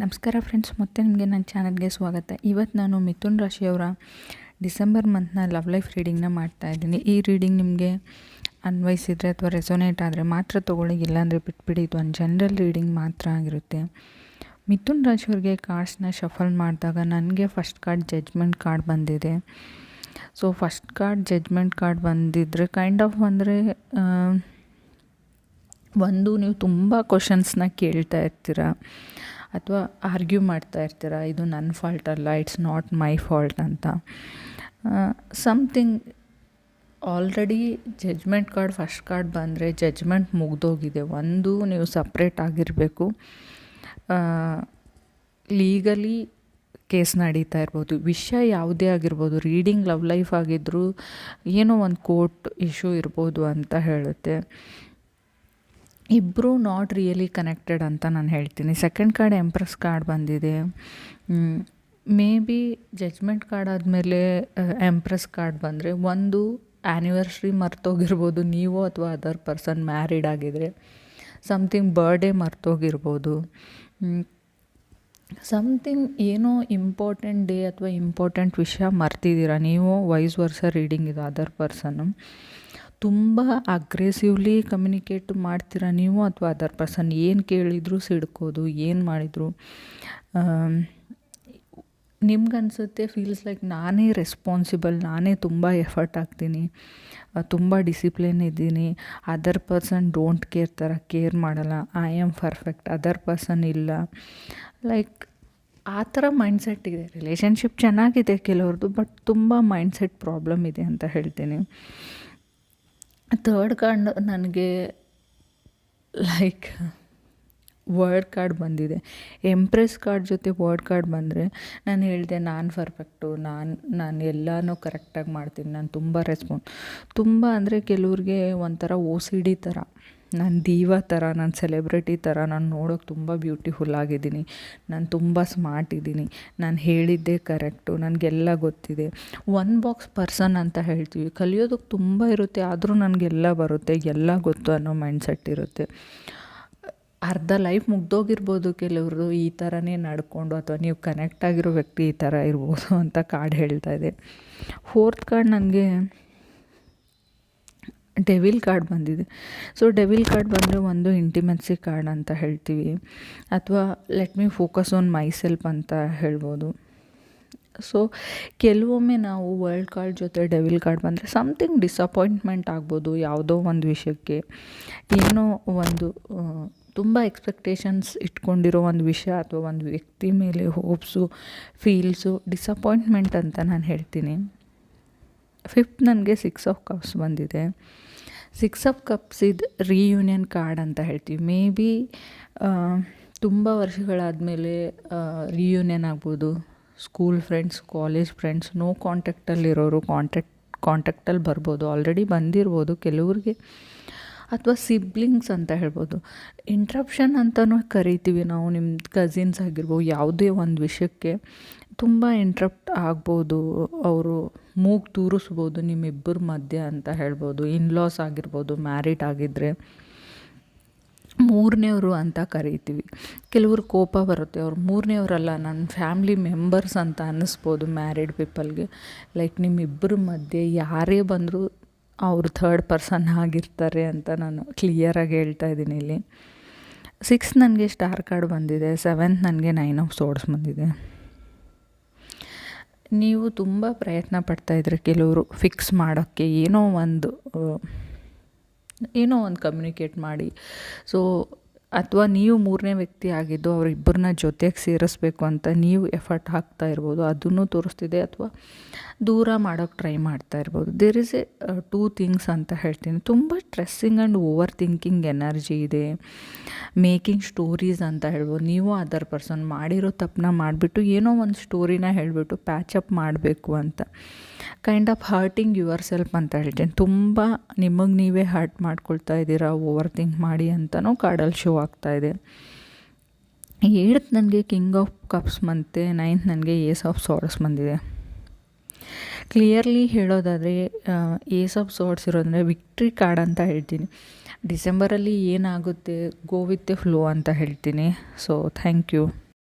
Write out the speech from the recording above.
ನಮಸ್ಕಾರ ಫ್ರೆಂಡ್ಸ್ ಮತ್ತೆ ನಿಮಗೆ ನನ್ನ ಚಾನಲ್ಗೆ ಸ್ವಾಗತ. ಇವತ್ತು ನಾನು ಮಿಥುನ್ ರಾಶಿಯವರ ಡಿಸೆಂಬರ್ ಮಂತ್ನ ಲವ್ ಲೈಫ್ ರೀಡಿಂಗ್ನ ಮಾಡ್ತಾ ಇದ್ದೀನಿ. ಈ ರೀಡಿಂಗ್ ನಿಮಗೆ ಅನ್ವಯಿಸಿದರೆ ಅಥವಾ ರೆಸೊನೇಟ್ ಆದರೆ ಮಾತ್ರ ತೊಗೊಳ್ಳಿ, ಇಲ್ಲಾಂದರೆ ಬಿಟ್ಬಿಡಿ. ಇದು ಒಂದು ಜನರಲ್ ರೀಡಿಂಗ್ ಮಾತ್ರ ಆಗಿರುತ್ತೆ. ಮಿಥುನ್ ರಾಶಿಯವ್ರಿಗೆ ಕಾರ್ಡ್ಸ್ನ ಶಫಲ್ ಮಾಡಿದಾಗ ನನಗೆ ಫಸ್ಟ್ ಕಾರ್ಡ್ ಜಜ್ಮೆಂಟ್ ಕಾರ್ಡ್ ಬಂದಿದೆ. So first card judgement card ಬಂದಿದ್ದರೆ ಕೈಂಡ್ ಆಫ್ ಅಂದರೆ ಒಂದು ನೀವು ತುಂಬ ಕ್ವಶನ್ಸ್ನ ಕೇಳ್ತಾ ಇರ್ತೀರ. ಅಥವಾ ಆರ್ಗ್ಯೂ ಮಾಡ್ತಾ ಇರ್ತೀರ, ಇದು ನನ್ನ ಫಾಲ್ಟ್ ಅಲ್ಲ, ಇಟ್ಸ್ ನಾಟ್ ಮೈ ಫಾಲ್ಟ್ ಅಂತ. Something already judgement card first card ಬಂದರೆ ಜಜ್ಮೆಂಟ್ ಮುಗ್ದೋಗಿದೆ. ಒಂದು ನೀವು ಸಪ್ರೇಟ್ ಆಗಿರಬೇಕು. ಲೀಗಲಿ ಕೇಸ್ ನಡೀತಾ ಇರ್ಬೋದು. ವಿಷಯ ಯಾವುದೇ ಆಗಿರ್ಬೋದು ರೀಡಿಂಗ್ ಲವ್ ಲೈಫ್ ಆಗಿದ್ದರೂ ಏನೋ ಒಂದು ಕೋರ್ಟ್ ಇಶ್ಯೂ ಇರ್ಬೋದು ಅಂತ ಹೇಳುತ್ತೆ. ಇಬ್ಬರು ನಾಟ್ ರಿಯಲಿ ಕನೆಕ್ಟೆಡ್ ಅಂತ ನಾನು ಹೇಳ್ತೀನಿ. ಸೆಕೆಂಡ್ ಕಾರ್ಡ್ ಎಂಪ್ರೆಸ್ ಕಾರ್ಡ್ ಬಂದಿದೆ. ಮೇ ಬಿ ಜಜ್ಮೆಂಟ್ ಕಾರ್ಡ್ ಆದಮೇಲೆ ಎಂಪ್ರೆಸ್ ಕಾರ್ಡ್ ಬಂದರೆ ಒಂದು ಆ್ಯನಿವರ್ಸ್ರಿ ಮರ್ತೋಗಿರ್ಬೋದು, ನೀವು ಅಥವಾ ಅದರ್ ಪರ್ಸನ್ ಮ್ಯಾರಿಡ್ ಆಗಿದ್ರೆ. ಸಮಥಿಂಗ್ ಬರ್ಡೇ ಮರ್ತೋಗಿರ್ಬೋದು. ಸಮಥಿಂಗ್ ಏನೋ ಇಂಪಾರ್ಟೆಂಟ್ ಡೇ ಅಥವಾ ಇಂಪಾರ್ಟೆಂಟ್ ವಿಷಯ ಮರ್ತಿದ್ದೀರಾ? ನೀವು ವೈಸ್ ವರ್ಷ ರೀಡಿಂಗ್ ಇದು ಅದರ್ ಪರ್ಸನ್ನು ತುಂಬ ಅಗ್ರೆಸಿವ್ಲಿ ಕಮ್ಯುನಿಕೇಟ್ ಮಾಡ್ತೀರಾ ನೀವು ಅಥವಾ ಅದರ್ ಪರ್ಸನ್ ಏನು ಕೇಳಿದ್ರು ಸಿಡ್ಕೋದು, ಏನು ಮಾಡಿದರು? ನಿಮ್ಗನ್ಸುತ್ತೆ ಫೀಲ್ಸ್ ಲೈಕ್ ನಾನೇ ರೆಸ್ಪಾನ್ಸಿಬಲ್ ನಾನೇ ತುಂಬ ಎಫರ್ಟ್ ಹಾಕ್ತೀನಿ ತುಂಬ ಡಿಸಿಪ್ಲಿನ್ ಇದ್ದೀನಿ ಅದರ್ ಪರ್ಸನ್ ಡೋಂಟ್ ಕೇರ್ ಥರ ಕೇರ್ ಮಾಡಲ್ಲ I am perfect other person ಇಲ್ಲ. ಲೈಕ್ ಆ ಥರ ಮೈಂಡ್ಸೆಟ್ ಇದೆ. ರಿಲೇಷನ್ಶಿಪ್ ಚೆನ್ನಾಗಿದೆ ಕೆಲವ್ರದ್ದು ಬಟ್ ತುಂಬ ಮೈಂಡ್ಸೆಟ್ ಪ್ರಾಬ್ಲಮ್ ಇದೆ ಅಂತ ಹೇಳ್ತೀನಿ. ಥರ್ಡ್ ಕಾರ್ಡ್ ನನಗೆ ಲೈಕ್ ವರ್ಡ್ ಕಾರ್ಡ್ ಬಂದಿದೆ. ಎಂಪ್ರೆಸ್ ಕಾರ್ಡ್ ಜೊತೆ ವರ್ಡ್ ಕಾರ್ಡ್ ಬಂದರೆ, ನಾನು ಹೇಳಿದೆ ನಾನು ಪರ್ಫೆಕ್ಟು ನಾನು ನಾನು ಎಲ್ಲನೂ ಕರೆಕ್ಟಾಗಿ ಮಾಡ್ತೀನಿ. ನಾನು ತುಂಬ ರೆಸ್ಪಾನ್ಸ್ ತುಂಬ ಅಂದರೆ ಕೆಲವ್ರಿಗೆ ಒಂಥರ ಓ ಸಿ ಡಿ ಥರ ನಾನು ದೀವ ಥರ ನಾನು ಸೆಲೆಬ್ರಿಟಿ ಥರ, ನಾನು ನೋಡೋಕೆ ತುಂಬ ಬ್ಯೂಟಿಫುಲ್ ಆಗಿದ್ದೀನಿ. ನಾನು ತುಂಬ ಸ್ಮಾರ್ಟ್ ಇದ್ದೀನಿ. ನಾನು ಹೇಳಿದ್ದೇ ಕರೆಕ್ಟು, ನನಗೆಲ್ಲ ಗೊತ್ತಿದೆ. ಒನ್ ಬಾಕ್ಸ್ ಪರ್ಸನ್ ಅಂತ ಹೇಳ್ತೀವಿ. ಕಲಿಯೋದಕ್ಕೆ ತುಂಬ ಇರುತ್ತೆ, ಆದರೂ ನನಗೆಲ್ಲ ಬರುತ್ತೆ, ಎಲ್ಲ ಗೊತ್ತು ಅನ್ನೋ ಮೈಂಡ್ಸೆಟ್ ಇರುತ್ತೆ. ಅರ್ಧ ಲೈಫ್ ಮುಗ್ದೋಗಿರ್ಬೋದು ಕೆಲವರು ಈ ಥರನೇ ನಡ್ಕೊಂಡು, ಅಥವಾ ನೀವು ಕನೆಕ್ಟ್ ಆಗಿರೋ ವ್ಯಕ್ತಿ ಈ ಥರ ಇರ್ಬೋದು ಅಂತ ಕಾರ್ಡ್ ಹೇಳ್ತಾ ಇದೆ. ಫೋರ್ತ್ ಕಾರ್ಡ್ ನನಗೆ ಡೆವಿಲ್ ಕಾರ್ಡ್ ಬಂದಿದೆ. ಸೊ ಡೆವಿಲ್ ಕಾರ್ಡ್ ಬಂದರೆ ಒಂದು ಇಂಟಿಮೆನ್ಸಿ ಕಾರ್ಡ್ ಅಂತ ಹೇಳ್ತೀವಿ. ಅಥವಾ let me focus on myself ಅಂತ ಹೇಳ್ಬೋದು. ಸೊ ಕೆಲವೊಮ್ಮೆ ನಾವು ವರ್ಲ್ಡ್ ಕಾರ್ಡ್ ಜೊತೆ ಡೆವಿಲ್ ಕಾರ್ಡ್ ಬಂದರೆ ಸಮ್ಥಿಂಗ್ ಡಿಸಪಾಯಿಂಟ್ಮೆಂಟ್ ಆಗ್ಬೋದು ಯಾವುದೋ ಒಂದು ವಿಷಯಕ್ಕೆ. ಏನೋ ಒಂದು ತುಂಬ ಎಕ್ಸ್ಪೆಕ್ಟೇಷನ್ಸ್ ಇಟ್ಕೊಂಡಿರೋ ಒಂದು ವಿಷಯ ಅಥವಾ ಒಂದು ವ್ಯಕ್ತಿ ಮೇಲೆ ಹೋಪ್ಸು ಫೀಲ್ಸು ಡಿಸಪಾಯಿಂಟ್ಮೆಂಟ್ ಅಂತ ನಾನು ಹೇಳ್ತೀನಿ. ಫಿಫ್ತ್ ನನಗೆ ಸಿಕ್ಸ್ ಆಫ್ ಕಪ್ಸ್ ಬಂದಿದೆ. ಸಿಕ್ಸ್ ಆಫ್ ಕಪ್ಸ್ ಇದು ರೀಯೂನಿಯನ್ ಕಾರ್ಡ್ ಅಂತ ಹೇಳ್ತೀವಿ. ಮೇ ಬಿ ತುಂಬ ವರ್ಷಗಳಾದಮೇಲೆ ರೀಯೂನಿಯನ್ ಆಗ್ಬೋದು. School friends college friends no ಕಾಂಟ್ಯಾಕ್ಟಲ್ಲಿರೋರು contact ಕಾಂಟ್ಯಾಕ್ಟಲ್ಲಿ ಬರ್ಬೋದು. ಆಲ್ರೆಡಿ ಬಂದಿರ್ಬೋದು ಕೆಲವ್ರಿಗೆ. ಅಥವಾ ಸಿಬ್ಲಿಂಗ್ಸ್ ಅಂತ ಹೇಳ್ಬೋದು. ಇಂಟ್ರಪ್ಷನ್ ಅಂತಲೂ ಕರಿತೀವಿ ನಾವು ನಿಮ್ಮ ಕಸಿನ್ಸ್ ಆಗಿರ್ಬೋದು, ಯಾವುದೇ ಒಂದು ವಿಷಯಕ್ಕೆ. ತುಂಬ ಇಂಟ್ರಪ್ಟ್ ಆಗ್ಬೋದು ಅವರು. ಮೂಗು ತೂರಿಸ್ಬೋದು, ನಿಮ್ಮಿಬ್ಬರ ಮಧ್ಯೆ ಅಂತ ಹೇಳ್ಬೋದು ಇನ್ಲಾಸ್ ಆಗಿರ್ಬೋದು ಮ್ಯಾರಿಡ್ ಆಗಿದ್ದರೆ ಮೂರನೇವರು ಅಂತ ಕರಿತೀವಿ. ಕೆಲವರು ಕೋಪ ಬರುತ್ತೆ, ಅವ್ರು ಮೂರನೇವರಲ್ಲ ನನ್ನ ಫ್ಯಾಮ್ಲಿ ಮೆಂಬರ್ಸ್ ಅಂತ ಅನ್ನಿಸ್ಬೋದು ಮ್ಯಾರಿಡ್ ಪೀಪಲ್ಗೆ ಲೈಕ್ ನಿಮ್ಮಿಬ್ಬರ ಮಧ್ಯೆ ಯಾರೇ ಬಂದರೂ ಅವರು ಥರ್ಡ್ ಪರ್ಸನ್ ಆಗಿರ್ತಾರೆ ಅಂತ ನಾನು ಕ್ಲಿಯರಾಗಿ ಹೇಳ್ತಾ ಇದ್ದೀನಿ ಇಲ್ಲಿ. ಸಿಕ್ಸ್ ನನಗೆ ಸ್ಟಾರ್ ಕಾರ್ಡ್ ಬಂದಿದೆ ಸೆವೆಂತ್ ನನಗೆ ನೈನ್ ಆಫ್ ಸೋಡ್ಸ್ ಬಂದಿದೆ. ನೀವು ತುಂಬ ಪ್ರಯತ್ನ ಪಡ್ತಾಯಿದ್ರೆ ಕೆಲವರು ಫಿಕ್ಸ್ ಮಾಡೋಕ್ಕೆ. ಏನೋ ಒಂದು ಏನೋ ಒಂದು ಕಮ್ಯುನಿಕೇಟ್ ಮಾಡಿ. ಸೊ ಅಥವಾ ನೀವು ಮೂರನೇ ವ್ಯಕ್ತಿ ಆಗಿದ್ದು ಅವರಿಬ್ಬರನ್ನ ಜೊತೆಗೆ ಸೇರಿಸ್ಬೇಕು ಅಂತ ನೀವು ಎಫರ್ಟ್ ಹಾಕ್ತಾ ಇರ್ಬೋದು, ಅದನ್ನು ತೋರಿಸ್ತಿದೆ. ಅಥವಾ ದೂರ ಮಾಡೋಕ್ಕೆ ಟ್ರೈ ಮಾಡ್ತಾ ಇರ್ಬೋದು. There is a two things ಅಂತ ಹೇಳ್ತೀನಿ. ತುಂಬ stressing and over thinking energy ಇದೆ. ಮೇಕಿಂಗ್ ಸ್ಟೋರೀಸ್ ಅಂತ ಹೇಳ್ಬೋದು. ನೀವು ಅದರ್ ಪರ್ಸನ್ ಮಾಡಿರೋ ತಪ್ಪನ್ನ ಮಾಡಿಬಿಟ್ಟು ಏನೋ ಒಂದು ಸ್ಟೋರಿನ ಹೇಳಿಬಿಟ್ಟು ಪ್ಯಾಚಪ್ ಮಾಡಬೇಕು ಅಂತ. Kind of hurting yourself ಅಂತ ಹೇಳ್ತೀನಿ. ತುಂಬ ನಿಮಗೆ ನೀವೇ ಹರ್ಟ್ ಮಾಡ್ಕೊಳ್ತಾ ಇದ್ದೀರಾ ಓವರ್ ಥಿಂಕ್ ಮಾಡಿ ಅಂತಲೂ ಕಾಡಲ್ಲಿ ಶೋ ಆಗ್ತಾಯಿದೆ ಏಳ್ತ್ ನನಗೆ ಕಿಂಗ್ ಆಫ್ ಕಪ್ಸ್ ಮತ್ತು ನೈನ್ತ್ ನನಗೆ ಏಸ್ ಆಫ್ ಸಾರ್ಡ್ಸ್ ಬಂದಿದೆ. ಕ್ಲಿಯರ್ಲಿ ಹೇಳೋದಾದರೆ ಏಸ್ ಆಫ್ ಸಾರ್ಡ್ಸ್ ಇರೋದಂದರೆ ವಿಕ್ಟ್ರಿ ಕಾರ್ಡ್ ಅಂತ ಹೇಳ್ತೀನಿ. ಡಿಸೆಂಬರಲ್ಲಿ ಏನಾಗುತ್ತೆ ಗೋ ವಿತ್ ದ ಫ್ಲೋ ಅಂತ ಹೇಳ್ತೀನಿ. So thank you